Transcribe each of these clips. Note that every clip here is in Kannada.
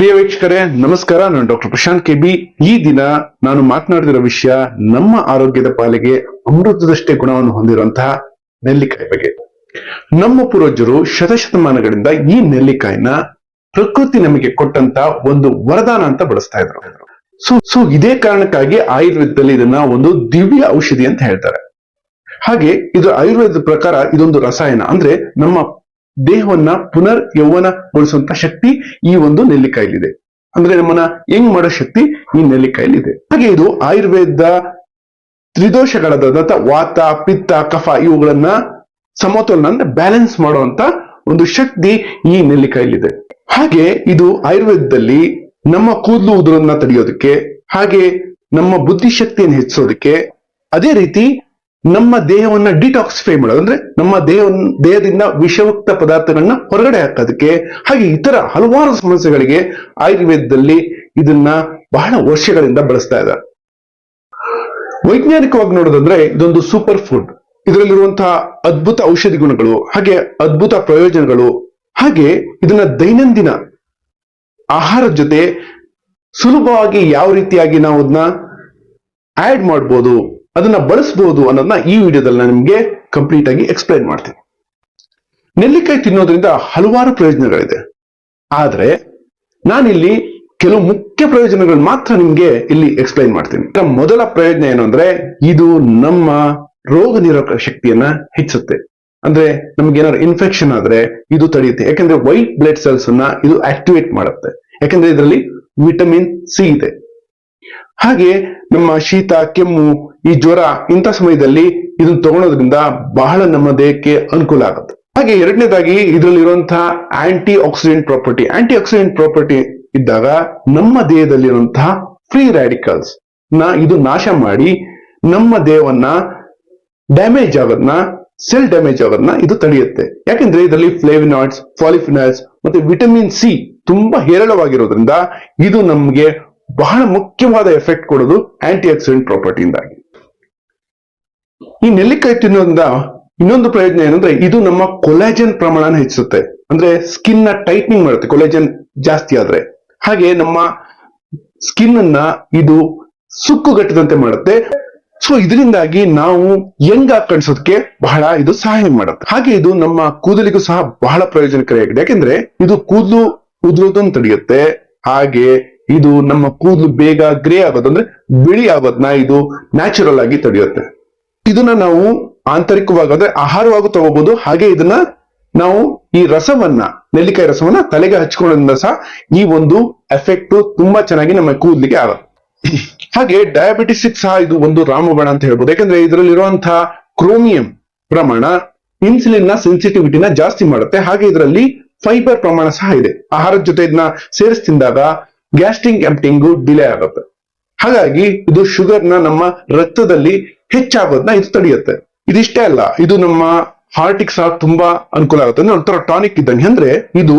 ಪ್ರಿಯ ವೀಕ್ಷಕರೇ, ನಮಸ್ಕಾರ. ನಾನು ಡಾಕ್ಟರ್ ಪ್ರಶಾಂತ್ ಕೆ ಬಿ. ಈ ದಿನ ನಾನು ಮಾತನಾಡಿದಿರೋ ವಿಷಯ ನಮ್ಮ ಆರೋಗ್ಯದ ಪಾಲಿಗೆ ಅಮೃತದಷ್ಟೇ ಗುಣವನ್ನು ಹೊಂದಿರುವಂತಹ ನೆಲ್ಲಿಕಾಯಿ ಬಗ್ಗೆ. ನಮ್ಮ ಪೂರ್ವಜರು ಶತಶತಮಾನಗಳಿಂದ ಈ ನೆಲ್ಲಿಕಾಯಿನ ಪ್ರಕೃತಿ ನಮಗೆ ಕೊಟ್ಟಂತ ಒಂದು ವರದಾನ ಅಂತ ಬಳಸ್ತಾ ಇದ್ರು. ಸೊ ಸೊ ಇದೇ ಕಾರಣಕ್ಕಾಗಿ ಆಯುರ್ವೇದದಲ್ಲಿ ಇದನ್ನ ಒಂದು ದಿವ್ಯ ಔಷಧಿ ಅಂತ ಹೇಳ್ತಾರೆ. ಹಾಗೆ ಇದು ಆಯುರ್ವೇದ ಪ್ರಕಾರ ಇದೊಂದು ರಸಾಯನ. ಅಂದ್ರೆ ನಮ್ಮ ದೇಹವನ್ನ ಪುನರ್ ಯೌವನಗೊಳಿಸುವಂತ ಶಕ್ತಿ ಈ ಒಂದು ನೆಲ್ಲಿಕಾಯಿಲಿದೆ ಅಂದ್ರೆ ನಮ್ಮನ್ನ ಹೆಂಗ್ ಮಾಡೋ ಶಕ್ತಿ ಈ ನೆಲ್ಲಿಕಾಯಿಲಿದೆ ಹಾಗೆ ಇದು ಆಯುರ್ವೇದ ತ್ರಿದೋಷಗಳಾದಂತ ವಾತ, ಪಿತ್ತ, ಕಫ ಇವುಗಳನ್ನ ಸಮತೋಲನ ಅಂದ್ರೆ ಬ್ಯಾಲೆನ್ಸ್ ಮಾಡುವಂತ ಒಂದು ಶಕ್ತಿ ಈ ನೆಲ್ಲಿಕಾಯಿಲಿದೆ ಹಾಗೆ ಇದು ಆಯುರ್ವೇದದಲ್ಲಿ ನಮ್ಮ ಕೂದಲು ಉದುರನ್ನ ತಡೆಯೋದಕ್ಕೆ, ಹಾಗೆ ನಮ್ಮ ಬುದ್ಧಿಶಕ್ತಿಯನ್ನು ಹೆಚ್ಚಿಸೋದಕ್ಕೆ ಅದೇ ರೀತಿ ನಮ್ಮ ದೇಹವನ್ನ ಡಿಟಾಕ್ಸಿಫೈ ಮಾಡೋದು, ಅಂದ್ರೆ ನಮ್ಮ ದೇಹ ದೇಹದಿಂದ ವಿಷಯುಕ್ತ ಪದಾರ್ಥಗಳನ್ನ ಹೊರಗಡೆ ಹಾಕೋದಕ್ಕೆ, ಹಾಗೆ ಇತರ ಹಲವಾರು ಸಮಸ್ಯೆಗಳಿಗೆ ಆಯುರ್ವೇದದಲ್ಲಿ ಇದನ್ನ ಬಹಳ ವರ್ಷಗಳಿಂದ ಬಳಸ್ತಾ ಇದ್ದಾರೆ. ವೈಜ್ಞಾನಿಕವಾಗಿ ನೋಡೋದಂದ್ರೆ ಇದೊಂದು ಸೂಪರ್ ಫುಡ್ ಇದರಲ್ಲಿರುವಂತಹ ಅದ್ಭುತ ಔಷಧಿ ಗುಣಗಳು, ಹಾಗೆ ಅದ್ಭುತ ಪ್ರಯೋಜನಗಳು, ಹಾಗೆ ಇದನ್ನ ದೈನಂದಿನ ಆಹಾರದ ಜೊತೆ ಸುಲಭವಾಗಿ ಯಾವ ರೀತಿಯಾಗಿ ನಾವು ಅದನ್ನ ಆಡ್ ಮಾಡ್ಬೋದು ಅದನ್ನ ಬಳಸಬಹುದು ಅನ್ನೋದನ್ನ ಈ ವಿಡಿಯೋದಲ್ಲಿ ನಾನು ನಿಮ್ಗೆ ಕಂಪ್ಲೀಟ್ ಆಗಿ ಎಕ್ಸ್ಪ್ಲೈನ್ ಮಾಡ್ತೀನಿ. ನೆಲ್ಲಿಕಾಯಿ ತಿನ್ನೋದ್ರಿಂದ ಹಲವಾರು ಪ್ರಯೋಜನಗಳಿದೆ. ಆದ್ರೆ ನಾನಿಲ್ಲಿ ಕೆಲವು ಮುಖ್ಯ ಪ್ರಯೋಜನಗಳು ಮಾತ್ರ ನಿಮ್ಗೆ ಇಲ್ಲಿ ಎಕ್ಸ್ಪ್ಲೈನ್ ಮಾಡ್ತೀನಿ. ಮೊದಲ ಪ್ರಯೋಜನ ಏನು ಅಂದ್ರೆ ಇದು ನಮ್ಮ ರೋಗ ನಿರೋಧಕ ಶಕ್ತಿಯನ್ನ ಹೆಚ್ಚುತ್ತೆ ಅಂದ್ರೆ ನಮ್ಗೆ ಏನಾದ್ರು ಇನ್ಫೆಕ್ಷನ್ ಆದ್ರೆ ಇದು ತಡೆಯುತ್ತೆ. ಯಾಕಂದ್ರೆ ವೈಟ್ ಬ್ಲಡ್ ಸೆಲ್ಸ್ ಅನ್ನ ಇದು ಆಕ್ಟಿವೇಟ್ ಮಾಡುತ್ತೆ. ಯಾಕಂದ್ರೆ ಇದರಲ್ಲಿ ವಿಟಮಿನ್ ಸಿ ಇದೆ. ಹಾಗೆ ನಮ್ಮ ಶೀತ, ಕೆಮ್ಮು, ಈ ಜ್ವರ ಇಂಥ ಸಮಯದಲ್ಲಿ ಇದನ್ನು ತಗೊಳೋದ್ರಿಂದ ಬಹಳ ನಮ್ಮ ದೇಹಕ್ಕೆ ಅನುಕೂಲ ಆಗುತ್ತೆ. ಹಾಗೆ ಎರಡನೇದಾಗಿ ಇದರಲ್ಲಿರುವಂತಹ antioxidant property antioxidant property ಇದ್ದಾಗ ನಮ್ಮ ದೇಹದಲ್ಲಿರುವಂತಹ ಫ್ರೀ ರ್ಯಾಡಿಕಲ್ಸ್ನ ಇದು ನಾಶ ಮಾಡಿ ನಮ್ಮ ದೇಹವನ್ನ ಡ್ಯಾಮೇಜ್ ಆಗೋದನ್ನ ಸೆಲ್ ಡ್ಯಾಮೇಜ್ ಆಗೋದನ್ನ ಇದು ತಡೆಯುತ್ತೆ. ಯಾಕಂದ್ರೆ ಇದರಲ್ಲಿ ಫ್ಲೇವಿನಾಯ್ಡ್ಸ್ ಫಾಲಿಫಿನಾಯ್ಡ್ಸ್ ಮತ್ತೆ ವಿಟಮಿನ್ ಸಿ ತುಂಬಾ ಹೇರಳವಾಗಿರೋದ್ರಿಂದ ಇದು ನಮಗೆ ಬಹಳ ಮುಖ್ಯವಾದ ಎಫೆಕ್ಟ್ ಕೊಡೋದು ಆಂಟಿ ಆಕ್ಸಿಡೆಂಟ್ ಪ್ರಾಪರ್ಟಿಯಿಂದಾಗಿ ಈ ನೆಲ್ಲಿಕಾಯಿ ತಿನ್ನೋದ್ರಿಂದ ಇನ್ನೊಂದು ಪ್ರಯೋಜನ ಏನಂದ್ರೆ ಇದು ನಮ್ಮ ಕೊಲಾಜನ್ ಪ್ರಮಾಣನ ಹೆಚ್ಚಿಸುತ್ತೆ. ಅಂದ್ರೆ ಸ್ಕಿನ್ನ ಟೈಟ್ನಿಂಗ್ ಮಾಡುತ್ತೆ ಕೊಲಾಜನ್ ಜಾಸ್ತಿ ಆದ್ರೆ. ಹಾಗೆ ನಮ್ಮ ಸ್ಕಿನ್ ಅನ್ನ ಇದು ಸುಕ್ಕುಗಟ್ಟದಂತೆ ಮಾಡುತ್ತೆ. ಸೊ ಇದರಿಂದಾಗಿ ನಾವು ಯಂಗ್ ಆಗಿ ಕಾಣಿಸೋದಕ್ಕೆ ಬಹಳ ಇದು ಸಹಾಯ ಮಾಡುತ್ತೆ. ಹಾಗೆ ಇದು ನಮ್ಮ ಕೂದಲಿಗೂ ಸಹ ಬಹಳ ಪ್ರಯೋಜನಕಾರಿಯಾಗಿದೆ. ಯಾಕೆಂದ್ರೆ ಇದು ಕೂದಲು ಉದುರೋದನ್ನು ತಡೆಯುತ್ತೆ. ಹಾಗೆ ಇದು ನಮ್ಮ ಕೂದಲು ಬೇಗ ಗ್ರೇ ಆಗೋದು ಅಂದ್ರೆ ಬಿಳಿ ಆಗೋದನ್ನ ಇದು ನ್ಯಾಚುರಲ್ ಆಗಿ ತಡೆಯುತ್ತೆ. ಇದನ್ನ ನಾವು ಆಂತರಿಕವಾಗಿ ಅಂದ್ರೆ ಆಹಾರವಾಗಿ ತಗೋಬಹುದು ಹಾಗೆ ಇದನ್ನ ನಾವು ಈ ರಸವನ್ನ, ನೆಲ್ಲಿಕಾಯಿ ರಸವನ್ನ ತಲೆಗೆ ಹಚ್ಕೊಳ್ಳೋದ್ರಿಂದ ಸಹ ಈ ಒಂದು ಎಫೆಕ್ಟ್ ತುಂಬಾ ಚೆನ್ನಾಗಿ ನಮ್ಮ ಕೂದಲಿಗೆ ಆಗುತ್ತೆ. ಹಾಗೆ ಡಯಾಬಿಟಿಸ್ ಸಹ ಇದು ಒಂದು ರಾಮಬಾಣ ಅಂತ ಹೇಳ್ಬೋದು. ಯಾಕಂದ್ರೆ ಇದರಲ್ಲಿರುವಂತಹ ಕ್ರೋಮಿಯಂ ಪ್ರಮಾಣ ಇನ್ಸುಲಿನ್ನ ಸೆನ್ಸಿಟಿವಿಟಿನ ಜಾಸ್ತಿ ಮಾಡುತ್ತೆ. ಹಾಗೆ ಇದರಲ್ಲಿ ಫೈಬರ್ ಪ್ರಮಾಣ ಸಹ ಇದೆ. ಆಹಾರದ ಜೊತೆ ಇದನ್ನ ಸೇರಿಸಿ ತಿಂದಾಗ ಗ್ಯಾಸ್ಟ್ರಿಕ್ ಎಂಪ್ಟಿಂಗು ಡಿಲೇ ಆಗುತ್ತೆ. ಹಾಗಾಗಿ ಇದು ಶುಗರ್ನ ನಮ್ಮ ರಕ್ತದಲ್ಲಿ ಹೆಚ್ಚಾಗೋದನ್ನ ಇದು ತಡೆಯುತ್ತೆ. ಇದಿಷ್ಟೇ ಅಲ್ಲ, ಇದು ನಮ್ಮ ಹಾರ್ಟಿಗೆ ಸಹ ತುಂಬಾ ಅನುಕೂಲ ಆಗುತ್ತೆ. ಅಂದ್ರೆ ಒಂಥರ ಟಾನಿಕ್ ಇದ್ದಂಗೆ ಅಂದ್ರೆ ಇದು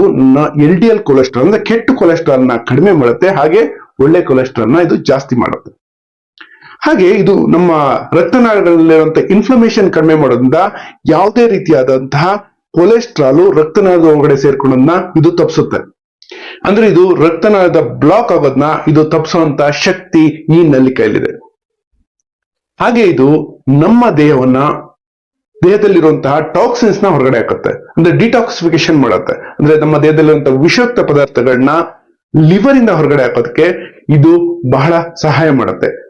ಎಲ್ ಡಿ ಎಲ್ ಕೊಲೆಸ್ಟ್ರಾಲ್ ಅಂದ್ರೆ ಕೆಟ್ಟ ಕೊಲೆಸ್ಟ್ರಾಲ್ನ ಕಡಿಮೆ ಮಾಡುತ್ತೆ, ಹಾಗೆ ಒಳ್ಳೆ ಕೊಲೆಸ್ಟ್ರಾಲ್ನ ಇದು ಜಾಸ್ತಿ ಮಾಡುತ್ತೆ. ಹಾಗೆ ಇದು ನಮ್ಮ ರಕ್ತನಾಳಗಳಲ್ಲಿರುವಂತ ಇನ್ಫ್ಲಮೇಷನ್ ಕಡಿಮೆ ಮಾಡೋದ್ರಿಂದ ಯಾವುದೇ ರೀತಿಯಾದಂತಹ ಕೊಲೆಸ್ಟ್ರಾಲು ರಕ್ತನಾಳದ ಒಳಗಡೆ ಸೇರ್ಕೊಳ್ಳೋದನ್ನ ಇದು ತಪ್ಪಿಸುತ್ತೆ. ಅಂದ್ರೆ ಇದು ರಕ್ತನಾಳದ ಬ್ಲಾಕ್ ಆಗೋದನ್ನ ಇದು ತಪ್ಪಿಸುವಂತ ಶಕ್ತಿ ಈ ನಲ್ಲಿಕೆಯಲ್ಲಿದೆ ಹಾಗೆ ಇದು ನಮ್ಮ ದೇಹವನ್ನ, ದೇಹದಲ್ಲಿರುವಂತಹ ಟಾಕ್ಸಿನ್ಸ್ನ ಹೊರಗಡೆ ಹಾಕುತ್ತೆ. ಅಂದ್ರೆ ಡಿಟಾಕ್ಸಿಫಿಕೇಶನ್ ಮಾಡುತ್ತೆ. ಅಂದ್ರೆ ನಮ್ಮ ದೇಹದಲ್ಲಿರುವಂತಹ ವಿಷಯುಕ್ತ ಪದಾರ್ಥಗಳನ್ನ ಲಿವರ್ ಇಂದ ಹೊರಗಡೆ ಹಾಕೋದಕ್ಕೆ ಇದು ಬಹಳ ಸಹಾಯ ಮಾಡುತ್ತೆ.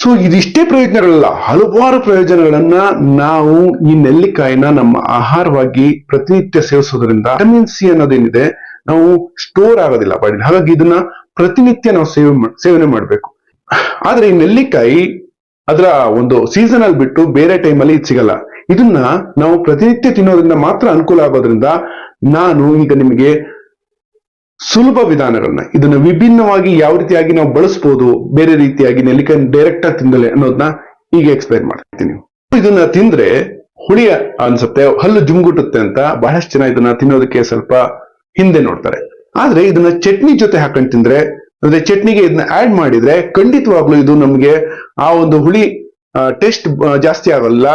ಸೊ ಇದಿಷ್ಟೇ ಪ್ರಯೋಜನಗಳಲ್ಲ. ಹಲವಾರು ಪ್ರಯೋಜನಗಳನ್ನ ನಾವು ಈ ನೆಲ್ಲಿಕಾಯಿನ ನಮ್ಮ ಆಹಾರವಾಗಿ ಪ್ರತಿನಿತ್ಯ ಸೇವಿಸೋದ್ರಿಂದ ವಿಟಮಿನ್ ಸಿ ಅನ್ನೋದೇನಿದೆ, ನಾವು ಸ್ಟೋರ್ ಆಗೋದಿಲ್ಲ. ಬಾಡಿ ಹಾಗಾಗಿ ಇದನ್ನ ಪ್ರತಿನಿತ್ಯ ನಾವು ಸೇವೆ ಸೇವನೆ ಮಾಡಬೇಕು. ಆದ್ರೆ ಈ ನೆಲ್ಲಿಕಾಯಿ ಅದರ ಒಂದು ಸೀಸನ್ ಅಲ್ಲಿ ಬಿಟ್ಟು ಬೇರೆ ಟೈಮಲ್ಲಿ ಇದು ಸಿಗಲ್ಲ. ಇದನ್ನ ನಾವು ಪ್ರತಿನಿತ್ಯ ತಿನ್ನೋದ್ರಿಂದ ಮಾತ್ರ ಅನುಕೂಲ ಆಗೋದ್ರಿಂದ ನಾನು ಈಗ ನಿಮಗೆ ಸುಲಭ ವಿಧಾನಗಳನ್ನ, ಇದನ್ನ ವಿಭಿನ್ನವಾಗಿ ಯಾವ ರೀತಿಯಾಗಿ ನಾವು ಬಳಸಬಹುದು ಬೇರೆ ರೀತಿಯಾಗಿ ನೆಲ್ಲಿಕಾಯಿ ಡೈರೆಕ್ಟ್ ಆಗಿ ತಿಂದಲೆ ಅನ್ನೋದನ್ನ ಈಗ ಎಕ್ಸ್ಪ್ಲೈನ್ ಮಾಡ್ತೀನಿ. ಇದನ್ನ ತಿಂದ್ರೆ ಹುಳಿ ಅನ್ಸುತ್ತೆ, ಹಲ್ಲು ಜುಮ್ಗುಟ್ಟುತ್ತೆ ಅಂತ ಬಹಳಷ್ಟು ಜನ ಇದನ್ನ ತಿನ್ನೋದಕ್ಕೆ ಸ್ವಲ್ಪ ಹಿಂದೆ ನೋಡ್ತಾರೆ. ಆದ್ರೆ ಇದನ್ನ ಚಟ್ನಿ ಜೊತೆ ಹಾಕೊಂಡು ತಿಂದ್ರೆ, ಅಂದ್ರೆ ಚಟ್ನಿಗೆ ಇದನ್ನ ಆಡ್ ಮಾಡಿದ್ರೆ ಖಂಡಿತವಾಗ್ಲೂ ಇದು ನಮ್ಗೆ ಆ ಒಂದು ಹುಳಿ ಟೇಸ್ಟ್ ಜಾಸ್ತಿ ಆಗಲ್ಲ.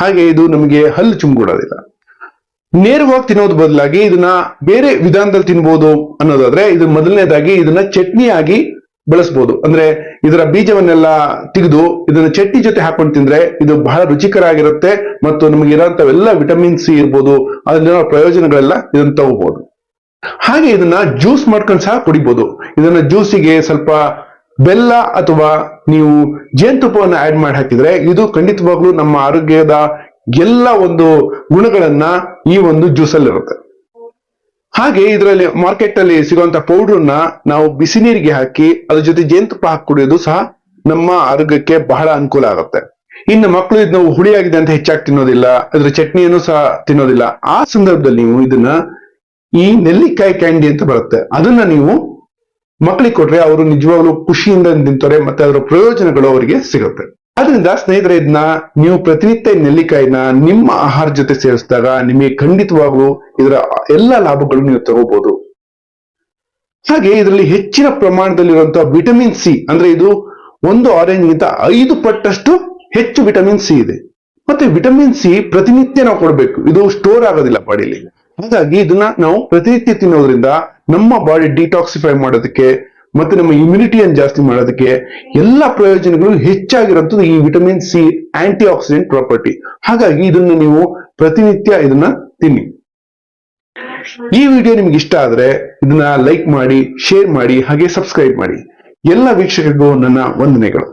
ಹಾಗೆ ಇದು ನಮಗೆ ಹಲ್ಲು ಚುಮ್ಗುಡೋದಿಲ್ಲ ನೇರವಾಗಿ ತಿನ್ನೋದು ಬದಲಾಗಿ ಇದನ್ನ ಬೇರೆ ವಿಧಾನದಲ್ಲಿ ತಿನ್ಬೋದು ಅನ್ನೋದಾದ್ರೆ ಇದು ಮೊದಲನೇದಾಗಿ ಇದನ್ನ ಚಟ್ನಿಯಾಗಿ ಬಳಸ್ಬೋದು. ಅಂದ್ರೆ ಇದರ ಬೀಜವನ್ನೆಲ್ಲ ತೆಗೆದು ಇದನ್ನ ಚಟ್ನಿ ಜೊತೆ ಹಾಕೊಂಡು ತಿಂದ್ರೆ ಇದು ಬಹಳ ರುಚಿಕರ ಆಗಿರುತ್ತೆ ಮತ್ತು ನಮಗೆ ಇರೋಂಥವೆಲ್ಲ ವಿಟಮಿನ್ ಸಿ ಇರ್ಬೋದು. ಅದರಿಂದ ಪ್ರಯೋಜನಗಳೆಲ್ಲ ಇದನ್ನ ತಗೋಬಹುದು ಹಾಗೆ ಇದನ್ನ ಜ್ಯೂಸ್ ಮಾಡ್ಕೊಂಡು ಸಹ ಕುಡಿಬಹುದು ಇದನ್ನ ಜ್ಯೂಸಿಗೆ ಸ್ವಲ್ಪ ಬೆಲ್ಲ ಅಥವಾ ನೀವು ಜೇನುತುಪ್ಪವನ್ನು ಆಡ್ ಮಾಡಿ ಹಾಕಿದ್ರೆ ಇದು ಖಂಡಿತವಾಗ್ಲೂ ನಮ್ಮ ಆರೋಗ್ಯದ ಎಲ್ಲ ಒಂದು ಗುಣಗಳನ್ನ ಈ ಒಂದು ಜ್ಯೂಸ್ ಅಲ್ಲಿ ಇರುತ್ತೆ. ಹಾಗೆ ಇದರಲ್ಲಿ ಮಾರ್ಕೆಟ್ ಅಲ್ಲಿ ಸಿಗುವಂತ ಪೌಡರ್ನ ನಾವು ಬಿಸಿ ನೀರಿಗೆ ಹಾಕಿ ಅದ್ರ ಜೊತೆ ಜೇನುತುಪ್ಪ ಹಾಕಿ ಕುಡಿಯೋದು ಸಹ ನಮ್ಮ ಆರೋಗ್ಯಕ್ಕೆ ಬಹಳ ಅನುಕೂಲ ಆಗುತ್ತೆ. ಇನ್ನು ಮಕ್ಕಳು ಇದನ್ನ ಹುಳಿಯಾಗಿದೆ ಅಂತ ಹೆಚ್ಚಾಗಿ ತಿನ್ನೋದಿಲ್ಲ, ಅದ್ರ ಚಟ್ನಿಯನ್ನು ಸಹ ತಿನ್ನೋದಿಲ್ಲ. ಆ ಸಂದರ್ಭದಲ್ಲಿ ನೀವು ಇದನ್ನ ಈ ನೆಲ್ಲಿಕಾಯಿ ಕ್ಯಾಂಡಿ ಅಂತ ಬರುತ್ತೆ. ಅದನ್ನ ನೀವು ಮಕ್ಕಳಿಗೆ ಕೊಟ್ರೆ ಅವರು ನಿಜವಾಗ್ಲೂ ಖುಷಿಯಿಂದ ತಿಂತಾರೆ, ಮತ್ತೆ ಅದರ ಪ್ರಯೋಜನಗಳು ಅವರಿಗೆ ಸಿಗುತ್ತೆ. ಆದ್ರಿಂದ ಸ್ನೇಹಿತರೆ, ಇದನ್ನ ನೀವು ಪ್ರತಿನಿತ್ಯ ನೆಲ್ಲಿಕಾಯಿನ ನಿಮ್ಮ ಆಹಾರ ಜೊತೆ ಸೇರಿಸಿದಾಗ ನಿಮಗೆ ಖಂಡಿತವಾಗ್ಲೂ ಇದರ ಎಲ್ಲ ಲಾಭಗಳು ನೀವು ತಗೋಬಹುದು ಹಾಗೆ ಇದರಲ್ಲಿ ಹೆಚ್ಚಿನ ಪ್ರಮಾಣದಲ್ಲಿರುವಂತಹ ವಿಟಮಿನ್ ಸಿ ಅಂದ್ರೆ ಇದು ಒಂದು ಆರೆಂಜ್ ಗಿಂತ ಐದು ಪಟ್ಟಷ್ಟು ಹೆಚ್ಚು ವಿಟಮಿನ್ ಸಿ ಇದೆ. ಮತ್ತೆ ವಿಟಮಿನ್ ಸಿ ಪ್ರತಿನಿತ್ಯ ನಾವು ಕೊಡಬೇಕು. ಇದು ಸ್ಟೋರ್ ಆಗೋದಿಲ್ಲ ಬಾಡಿಲಿ. ಹಾಗಾಗಿ ಇದನ್ನ ನಾವು ಪ್ರತಿನಿತ್ಯ ತಿನ್ನೋದ್ರಿಂದ ನಮ್ಮ ಬಾಡಿ ಡಿಟಾಕ್ಸಿಫೈ ಮಾಡೋದಕ್ಕೆ ಮತ್ತೆ ನಮ್ಮ ಇಮ್ಯುನಿಟಿಯನ್ನು ಜಾಸ್ತಿ ಮಾಡೋದಕ್ಕೆ ಎಲ್ಲ ಪ್ರಯೋಜನಗಳು ಹೆಚ್ಚಾಗಿರುವಂಥದ್ದು ಈ vitamin C antioxidant property ಹಾಗಾಗಿ ಇದನ್ನ ನೀವು ಪ್ರತಿನಿತ್ಯ ಇದನ್ನ ತಿನ್ನಿ. ಈ ವಿಡಿಯೋ ನಿಮ್ಗೆ ಇಷ್ಟ ಆದ್ರೆ ಇದನ್ನ ಲೈಕ್ ಮಾಡಿ ಶೇರ್ ಮಾಡಿ, ಹಾಗೆ ಸಬ್ಸ್ಕ್ರೈಬ್ ಮಾಡಿ. ಎಲ್ಲ ವೀಕ್ಷಕರಿಗೂ ನನ್ನ ವಂದನೆಗಳು.